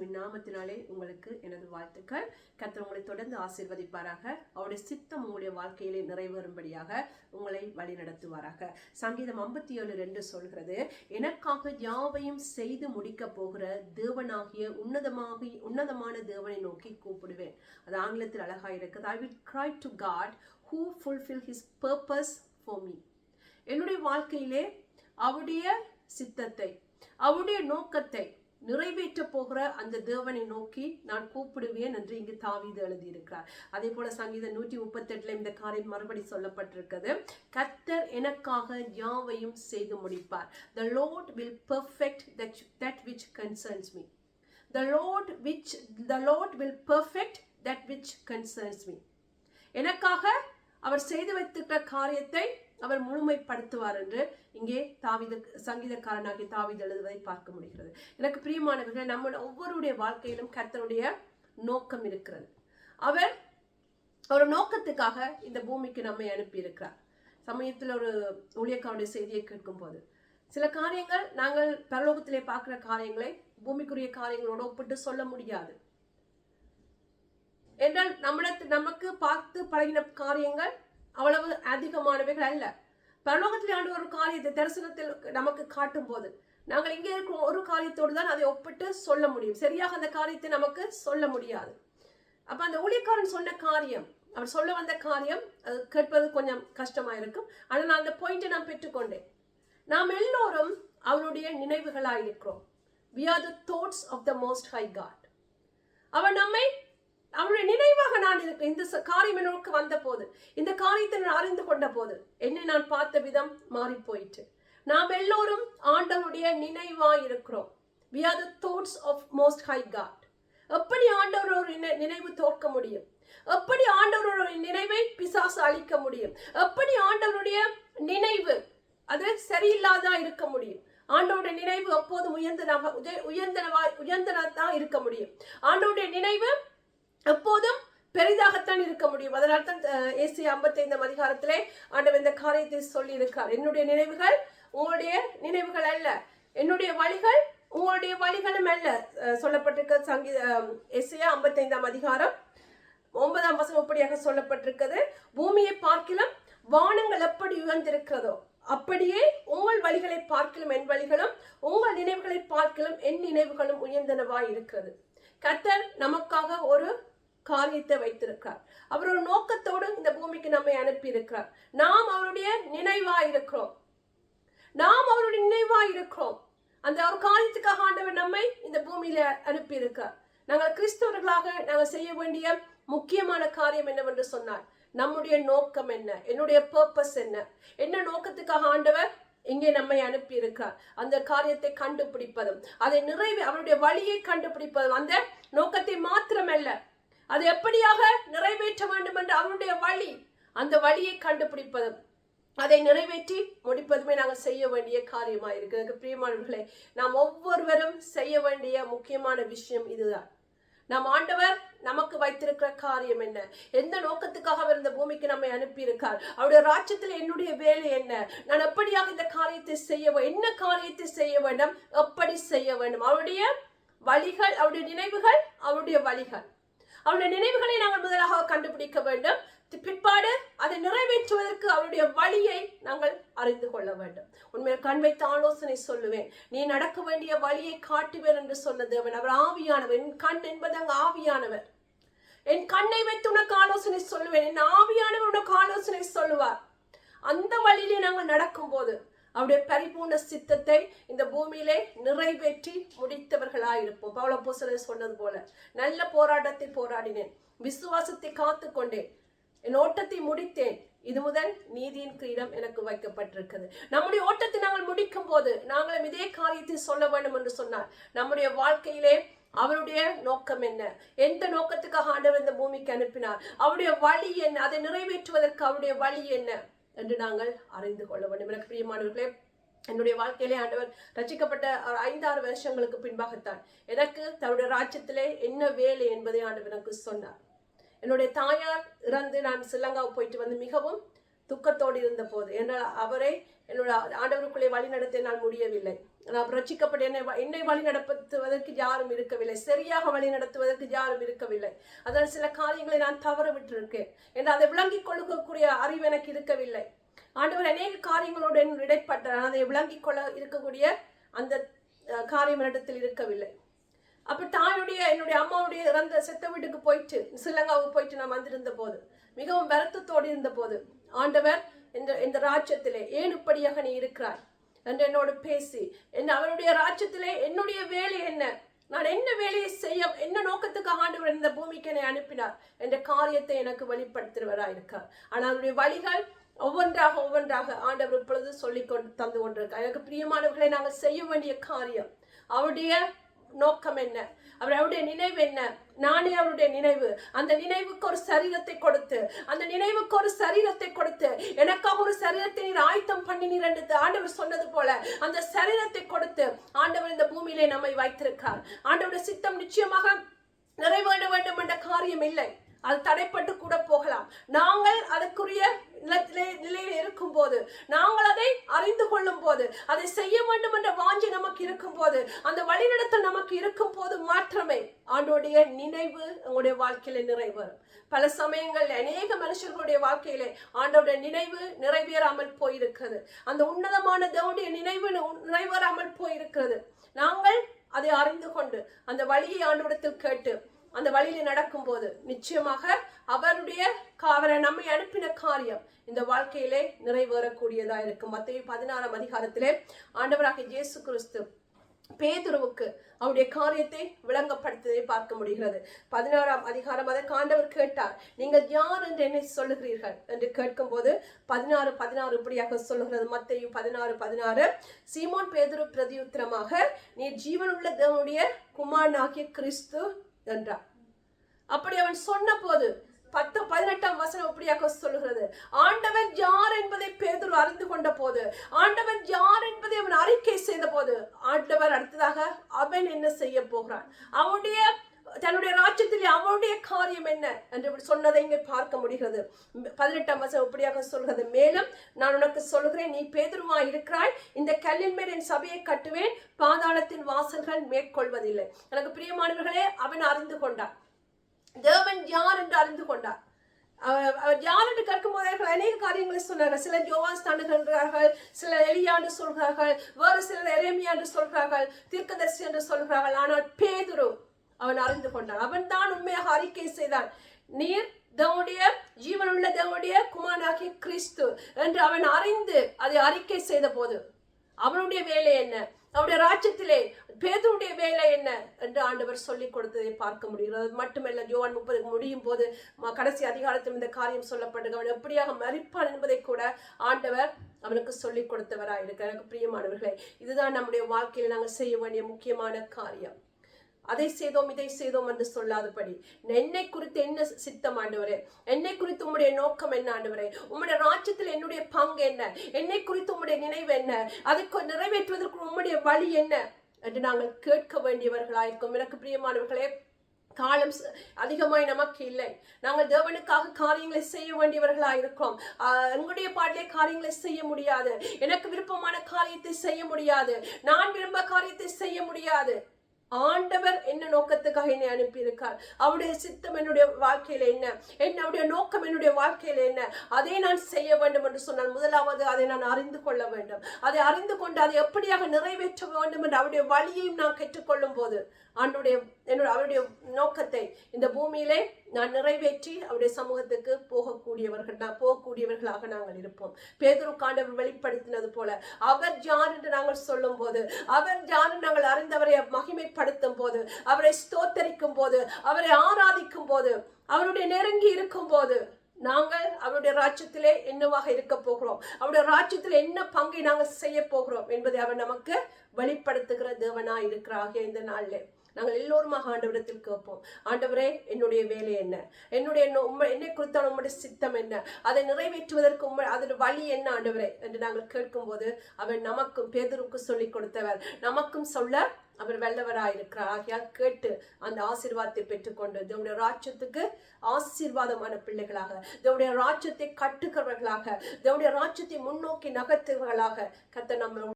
இயேசுவின் நாமத்தினாலே உங்களுக்கு எனது வாழ்த்துக்கள். கத்தர் உங்களை தொடர்ந்து ஆசீர்வதிப்பாராக. அவருடைய சித்தம் உங்களுடைய வாழ்க்கையிலே நிறைவேறும்படியாக உங்களை வழிநடத்துவாராக. சங்கீதம் ஐம்பத்தி ஏழு ரெண்டு சொல்கிறது எனக்காக யாவையும் செய்து முடிக்க போகிற தேவனாகிய உன்னதமாக உன்னதமான தேவனை நோக்கி கூப்பிடுவேன். அது ஆங்கிலத்தில் அழகாக இருக்குது I will cry to God who fulfil his purpose for me என்னுடைய வாழ்க்கையிலே அவருடைய சித்தத்தை அவருடைய நோக்கத்தை நிறைவேற்ற போகிற அந்த தேவனை நோக்கி நான் கூப்பிடுவேன் என்று இங்கு தாவீது எழுதியிருக்கிறார். அதே போல சங்கீதம் நூற்றி முப்பத்தெட்டுல இந்த காரியம் மறுபடி சொல்லப்பட்டிருக்கிறது. கத்தர் எனக்காக யாவையும் செய்து முடிப்பார். The Lord will perfect that that which concerns me the Lord which the Lord will perfect that which concerns me. எனக்காக அவர் செய்து வைத்திருக்கிற காரியத்தை அவர் முழுமைப்படுத்துவார் என்று இங்கே தாவித சங்கீதக்காரனாகிய தாவித எழுதுவதை பார்க்க முடிகிறது. எனக்கு பிரியமானவர்கள் நம்ம ஒவ்வொருடைய வாழ்க்கையிலும் கர்த்தருடைய நோக்கம் இருக்கிறது. அவர் ஒரு நோக்கத்துக்காக இந்த பூமிக்கு நம்மை அனுப்பி இருக்கிறார் சமயத்தில் ஒரு ஊழியக்காருடைய செய்தியை கேட்கும் போது சில காரியங்கள் நாங்கள் பரலோகத்திலே பார்க்கிற காரியங்களை பூமிக்குரிய காரியங்களோடு ஒப்பிட்டு சொல்ல முடியாது. என்றால் நம்மிடத்து நமக்கு பார்த்து பழகின காரியங்கள் அவ்வளவு அதிகமானவைகள் அல்ல. பரலோகத்தில் ஆண்டு ஒரு காரியத்தை தரிசனத்தில் நமக்கு காட்டும் போது நாங்கள் இங்கே இருக்கும் ஒரு காரியத்தோடு தான் அதை ஒப்பிட்டு சொல்ல முடியும். சரியாக அந்த காரியத்தை நமக்கு சொல்ல முடியாது. அப்ப அந்த ஊழியக்காரன் சொன்ன காரியம் அவர் சொல்ல வந்த காரியம் அது கேட்பது கொஞ்சம் கஷ்டமா இருக்கும். ஆனால் நான் அந்த பாயிண்ட்டை நான் பெற்றுக்கொண்டேன். நாம் எல்லோரும் அவருடைய நினைவுகளாக இருக்கிறோம். We the thoughts of the most high God அவர் நம்மை அவருடைய நினைவாக நான் இருக்கேன் இந்த காரியம் எனக்கு வந்த போது இந்த காரியத்தை நான் அறிந்து கொண்ட போது என்னை நான் பார்த்த விதம் மாறி போயிட்டு நாம் எல்லோரும் ஆண்டவருடைய நினைவா இருக்கிறோம். We are the thoughts of most high god. எப்படி ஆண்டவர் ஒரு நினைவு தோற்க முடியும்? எப்படி ஆண்டவருடைய நினைவை பிசாசு அழிக்க முடியும்? எப்படி ஆண்டவருடைய நினைவு அது சரியில்லாதா இருக்க முடியும்? ஆண்டவருடைய நினைவு எப்போதும் உயர்ந்தனாக உயர்ந்தனவா உயர்ந்தனவா தான் இருக்க முடியும்? ஆண்டவருடைய நினைவு எப்போதும் பெரிதாகத்தான் இருக்க முடியும். அதனால் தான் ஏசி ஐம்பத்தைந்தாம் அதிகாரத்திலே ஆண்டவர் இந்த காரியத்தை சொல்லி இருக்கார் என்னுடைய நினைவுகள் உங்களுடைய நினைவுகள் அல்ல. என்னுடைய வழிகள் உங்களுடைய வழிகளும் அல்ல. சொல்லப்பட்டிருக்க சங்கீத எஸ்ஐயா ஐம்பத்தைந்தாம் அதிகாரம் ஒன்பதாம் வசம் அப்படியாக சொல்லப்பட்டிருக்கிறது. பூமியை பார்க்கிலும் வானங்கள் எப்படி உயர்ந்திருக்கிறதோ அப்படியே உங்கள் வழிகளை பார்க்கிலும் என் வழிகளும் உங்கள் நினைவுகளை பார்க்கிலும் என் நினைவுகளும் உயர்ந்தனவாய் இருக்கிறது. கத்தர் நமக்காக ஒரு காரியத்தை வைத்திருக்கிறார். அவர் ஒரு நோக்கத்தோடு இந்த பூமிக்கு நம்மை அனுப்பியிருக்கிறார். நாம் அவருடைய நினைவா இருக்கிறோம் நாம் அவருடைய நினைவா இருக்கிறோம் அந்த ஒரு காரியத்துக்காக ஆண்டவர் நம்மை இந்த பூமியில அனுப்பி நாங்கள் கிறிஸ்தவர்களாக நாங்கள் செய்ய வேண்டிய முக்கியமான காரியம் என்னவென்று சொன்னார் நம்முடைய நோக்கம் என்ன? என்னுடைய பர்பஸ் என்ன? என்ன நோக்கத்துக்காக ஆண்டவர் இங்கே நம்மை அனுப்பி அந்த காரியத்தை கண்டுபிடிப்பதும் அதை நிறைவே அவருடைய வழியை கண்டுபிடிப்பதும் அந்த நோக்கத்தை மாத்திரமல்ல அது எப்படியாக நிறைவேற்ற வேண்டும் என்ற அவருடைய வழி அந்த வழியை கண்டுபிடிப்பதும் அதை நிறைவேற்றி முடிப்பதுமே நாங்கள் செய்ய வேண்டிய காரியமாக இருக்குது பிரியமானவர்களே நாம் ஒவ்வொருவரும் செய்ய வேண்டிய முக்கியமான விஷயம் இதுதான். நம் ஆண்டவர் நமக்கு வைத்திருக்கிற காரியம் என்ன? எந்த நோக்கத்துக்காக அவர் இந்த பூமிக்கு நம்மை அனுப்பியிருக்கார்? அவருடைய ராஜ்யத்தில் என்னுடைய வேலை என்ன? நான் எப்படியாக இந்த காரியத்தை செய்ய என்ன காரியத்தை செய்ய வேண்டும்? எப்படி செய்ய வேண்டும்? அவருடைய வழிகள் அவருடைய நினைவுகள் அவருடைய வழிகள். அவருடைய நினைவுகளை நாங்கள் முதலாக கண்டுபிடிக்க வேண்டும். பிற்பாடு அதை நிறைவேற்றுவதற்கு அவருடைய வழியை நாங்கள் அறிந்து கொள்ள வேண்டும். உண்மையில் கண் வைத்து ஆலோசனை சொல்லுவேன். நீ நடக்க வேண்டிய வழியை காட்டுவேன் என்று சொன்னது அவன் அவர் ஆவியானவர். என் கண் என்பது அங்கு ஆவியானவர். என் கண்ணை வைத்து உனக்கு ஆலோசனை சொல்லுவேன். என் ஆவியானவர் உனக்கு ஆலோசனை சொல்லுவார். அந்த வழியிலே நாங்கள் நடக்கும்போது அவருடைய பரிபூர்ண சித்தத்தை இந்த பூமியிலே நிறைவேற்றி முடித்தவர்களாயிருப்போம். பவுலப்போஸ்தலர் சொன்னது போல நல்ல போராட்டத்தை போராடினேன். விசுவாசத்தை காத்து கொண்டேன். என் ஓட்டத்தை முடித்தேன். இது முதல் நீதியின் கிரீடம் எனக்கு வைக்கப்பட்டிருக்கிறது. நம்முடைய ஓட்டத்தை நாங்கள் முடிக்கும் போது நாங்களும் இதே காரியத்தை சொல்ல வேண்டும் என்று சொன்னார். நம்முடைய வாழ்க்கையிலே அவருடைய நோக்கம் என்ன? எந்த நோக்கத்துக்காக ஆண்டவர் இந்த பூமிக்கு அனுப்பினார்? அவருடைய வழி என்ன? அதை நிறைவேற்றுவதற்கு அவருடைய வழி என்ன? என்று நாங்கள் அறிந்து கொள்ள வேண்டும். எனக்கு பிரியமானவர்களே என்னுடைய வாழ்க்கையிலே ஆண்டவர் ரச்சிக்கப்பட்ட ஐந்தாறு வருஷங்களுக்கு பின்பாகத்தான் எனக்கு தன்னுடைய ராஜ்யத்திலே என்ன வேலை என்பதை ஆண்டவர் எனக்கு சொன்னார். என்னுடைய தாயார் இறந்து நான் சிலங்காவுக்கு போயிட்டு வந்து மிகவும் துக்கத்தோடு இருந்த போது என்னால் அவரை என்னோட ஆண்டவருக்குள்ளே வழி நடத்த நான் முடியவில்லை. நான் ரட்சிக்கப்பட்ட என்னை என்னை வழி நடத்துவதற்கு யாரும் இருக்கவில்லை. சரியாக வழி நடத்துவதற்கு யாரும் இருக்கவில்லை. அதனால் சில காரியங்களை நான் தவற விட்டிருக்கேன் என்று அதை விளங்கிக் கொள்ளக்கூடிய அறிவு எனக்கு இருக்கவில்லை. ஆண்டவர் அநேக காரியங்களோடு இடைப்பட்டார். அதை விளங்கிக் கொள்ள இருக்கக்கூடிய அந்த காரியம் இடத்தில் இருக்கவில்லை. அப்ப தாயுடைய என்னுடைய அம்மாவுடைய இறந்த செத்த வீட்டுக்கு போயிட்டு ஸ்ரீலங்காவுக்கு போயிட்டு நான் வந்திருந்த போது மிகவும் வருத்தத்தோடு இருந்த போது ஆண்டவர் இந்த இந்த ராஜ்யத்திலே ஏன் இப்படியாக நீ இருக்கிறாய்? என்று என்னோடு பேசி என்ன அவருடைய ராஜ்யத்திலே என்னுடைய வேலை என்ன? நான் என்ன வேலையை செய்ய என்ன நோக்கத்துக்காக ஆண்டவர் இந்த பூமிக்கு என்னை அனுப்பினார்? என்ற காரியத்தை எனக்கு வெளிப்படுத்துகிறவராக இருக்கார். ஆனால் அவருடைய வழிகள் ஒவ்வொன்றாக ஒவ்வொன்றாக ஆண்டவர் இப்பொழுது சொல்லிக் கொண்டு தந்து கொண்டிருக்கார். எனக்கு பிரியமானவர்களை நாங்கள் செய்ய வேண்டிய காரியம் அவருடைய நோக்கம் என்ன? அவர் அவருடைய நினைவு என்ன? நானே அவருடைய நினைவு. அந்த நினைவுக்கு ஒரு சரீரத்தை கொடுத்து அந்த நினைவுக்கு ஒரு சரீரத்தை கொடுத்து எனக்காக ஒரு சரீரத்தை நீர் ஆயத்தம் பண்ணினீர் என்று ஆண்டவர் சொன்னது போல அந்த சரீரத்தை கொடுத்து ஆண்டவர் இந்த பூமியிலே நம்மை வைத்திருக்கார். ஆண்டவருடைய சித்தம் நிச்சயமாக நிறைவேற வேண்டும் என்ற காரியம் இல்லை. அது தடைப்பட்டு கூட போகலாம். நாங்கள் அதற்குரிய நிலத்திலே நிலையில் இருக்கும் போது நாங்கள் அதை அறிந்து கொள்ளும் போது அதை செய்ய வேண்டும் என்ற வாஞ்சி நமக்கு இருக்கும் போது அந்த வழிநடத்தல் நமக்கு இருக்கும் போது மாற்றமே ஆண்டோடைய நினைவு உங்களுடைய வாழ்க்கையில நிறைவேறும். பல சமயங்கள் அநேக மனுஷர்களுடைய வாழ்க்கையிலே ஆண்டோடைய நினைவு நிறைவேறாமல் போயிருக்கிறது. அந்த உன்னதமான தேவனுடைய நினைவு நிறைவேறாமல் போயிருக்கிறது. நாங்கள் அதை அறிந்து கொண்டு அந்த வழியை ஆண்டோடத்தில் கேட்டு அந்த வழியில நடக்கும்போது நிச்சயமாக அவருடைய அவரை நம்மை அனுப்பின காரியம் இந்த வாழ்க்கையிலே நிறைவேறக்கூடியதா இருக்கும். மத்திய பதினாறாம் அதிகாரத்திலே ஆண்டவராக இயேசு கிறிஸ்து பேதுருவுக்கு அவருடைய காரியத்தை விளங்கப்படுத்ததை பார்க்க முடிகிறது. பதினாறாம் அதிகாரம் அதை ஆண்டவர் கேட்டார் நீங்கள் யார் என்று என்னை சொல்லுகிறீர்கள்? என்று கேட்கும்போது பதினாறு பதினாறு இப்படியாக சொல்லுகிறது. மத்தையும் பதினாறு பதினாறு சீமோன் பேதுரு பிரதியுத்திரமாக நீ ஜீவனுள்ள தேவனுடைய குமாரனாகிய கிறிஸ்து என்றார் அப்படி அவன் சொன்ன போது பத்து பதினெட்டாம் வசனம் இப்படியாக சொல்லுகிறது. ஆண்டவன் யார் என்பதை பேதுரு அறிந்து கொண்ட போது ஆண்டவன் யார் என்பதை அவன் அறிக்கை செய்த போது ஆண்டவர் அடுத்ததாக அவன் என்ன செய்ய போகிறான்? அவனுடைய தன்னுடைய ராஜ்யத்தில் அவனுடைய காரியம் என்ன என்று சொன்னதை இங்கே பார்க்க முடிகிறது. பதினெட்டாம் வசம் இப்படியாக சொல்கிறது. மேலும் நான் உனக்கு சொல்கிறேன் நீ பேதுருவா இருக்கிறாய். இந்த கல்லின் மேல் என் சபையை கட்டுவேன். பாதாளத்தின் வாசல்கள் மேற்கொள்வதில்லை. எனக்கு பிரியமானவர்களே அவன் அறிந்து கொண்டான். தேவன் யார் என்று அறிந்து கொண்டார் அவர் யார் என்று கற்கும் போது அவர்கள் அநேக காரியங்களை சொன்னார்கள். சிலர் யோவான் தாண்டுகின்றார்கள் சிலர் எலியா சொல்கிறார்கள் வேறு சிலர் எரேமியா என்று சொல்கிறார்கள் தீர்க்கதர்சி என்று சொல்கிறார்கள். ஆனால் பேதுரு அவன் அறிந்து கொண்டான் அவன் தான் உண்மையாக அறிக்கை செய்தான் நீர் தேவனுடைய ஜீவனுள்ள தேவனுடைய குமாராகிய கிறிஸ்து என்று அவன் அறிந்து அதை அறிக்கை செய்த போது அவனுடைய வேலை என்ன? அவருடைய ராஜ்யத்திலே பேதனுடைய வேலை என்ன? என்று ஆண்டவர் சொல்லிக் கொடுத்ததை பார்க்க முடிகிறது. அது மட்டுமல்ல ஜோவான் முப்பது முடியும் போது ம- கடைசி அதிகாரத்தில் இந்த காரியம் சொல்லப்பட்டது அவன் எப்படியாக மறிப்பான் என்பதை கூட ஆண்டவர் அவனுக்கு சொல்லிக் கொடுத்தவராக இருக்கிற எனக்கு பிரியமானவர்களே இதுதான் நம்முடைய வாழ்க்கையில் நாங்கள் செய்ய வேண்டிய முக்கியமான காரியம். அதை செய்தோம் இதை செய்தோம் என்று சொல்லாதபடி. என்னை குறித்து என்ன சித்தம் ஆண்டவரே? என்னை குறித்து உம்முடைய நோக்கம் என்ன ஆண்டவரே? உம்முடைய ராஜ்யத்தில் என்னுடைய பங்கு என்ன? என்னை குறித்து உம்முடைய நினைவு என்ன? அதை நிறைவேற்றுவதற்கு உம்முடைய வழி என்ன? என்று நாங்கள் கேட்க வேண்டியவர்களாயிருக்கும். எனக்கு பிரியமானவர்களே காலம் அதிகமாய் நமக்கு இல்லை. நாங்கள் தேவனுக்காக காரியங்களை செய்ய வேண்டியவர்களாக இருக்கோம் எங்களுடைய பாட்டிலே காரியங்களை செய்ய முடியாது. எனக்கு விருப்பமான காரியத்தை செய்ய முடியாது. நான் விரும்ப காரியத்தை செய்ய முடியாது. ஆண்டவர் என்ன நோக்கத்துக்காக என்னை அனுப்பியிருக்கார்? அவருடைய சித்தம் என்னுடைய வாழ்க்கையில என்ன? என்னுடைய நோக்கம் என்னுடைய வாழ்க்கையில என்ன? அதை நான் செய்ய வேண்டும் என்று சொன்னால் முதலாவது அதை நான் அறிந்து கொள்ள வேண்டும். அதை அறிந்து கொண்டு அதை எப்படியாக நிறைவேற்ற வேண்டும் என்று அவருடைய வழியையும் நான் கற்றுக்கொள்ளும் போது ஆண்டுடைய என்னுடைய அவருடைய நோக்கத்தை இந்த பூமியிலே நான் நிறைவேற்றி அவருடைய சமூகத்துக்கு போகக்கூடியவர்கள் நான் போகக்கூடியவர்களாக நாங்கள் இருப்போம். பேதுரு காண்டவர் வெளிப்படுத்தினது போல அவர் யார் என்று நாங்கள் சொல்லும் போது அவர் யார் நாங்கள் அறிந்தவரை மகிமைப்படுத்தும் போது அவரை ஸ்தோத்தரிக்கும் போது அவரை ஆராதிக்கும் போது அவருடைய நெருங்கி இருக்கும் போது நாங்கள் அவருடைய ராஜ்யத்திலே என்னவாக இருக்க போகிறோம்? அவருடைய ராஜ்யத்தில் என்ன பங்கை நாங்கள் செய்ய போகிறோம்? என்பதை அவர் நமக்கு வெளிப்படுத்துகிற தேவனாக இருக்கிறாக இந்த நாளில். நாங்கள் எல்லோருமாக ஆண்டவரிடத்தில் கேட்போம். ஆண்டவரே என்னுடைய வேலை என்ன? என்னுடைய உண்மை என்னை குறித்தான உம்முடைய சித்தம் என்ன? அதை நிறைவேற்றுவதற்கு உண்மை அதன் வழி என்ன ஆண்டவரே? என்று நாங்கள் கேட்கும்போது அவர் நமக்கும் பேதருக்கும் சொல்லிக் கொடுத்தவர். நமக்கும் சொல்ல அவர் வெள்ளவராயிருக்கிறார் ஆகையால் கேட்டு அந்த ஆசீர்வாதத்தை பெற்றுக்கொண்டு தேவனுடைய ராஜ்யத்துக்கு ஆசீர்வாதமான பிள்ளைகளாக தேவனுடைய ராஜ்யத்தை கட்டுகிறவர்களாக தேவனுடைய ராஜ்யத்தை முன்னோக்கி நகர்த்துவர்களாக கத்த நம்ம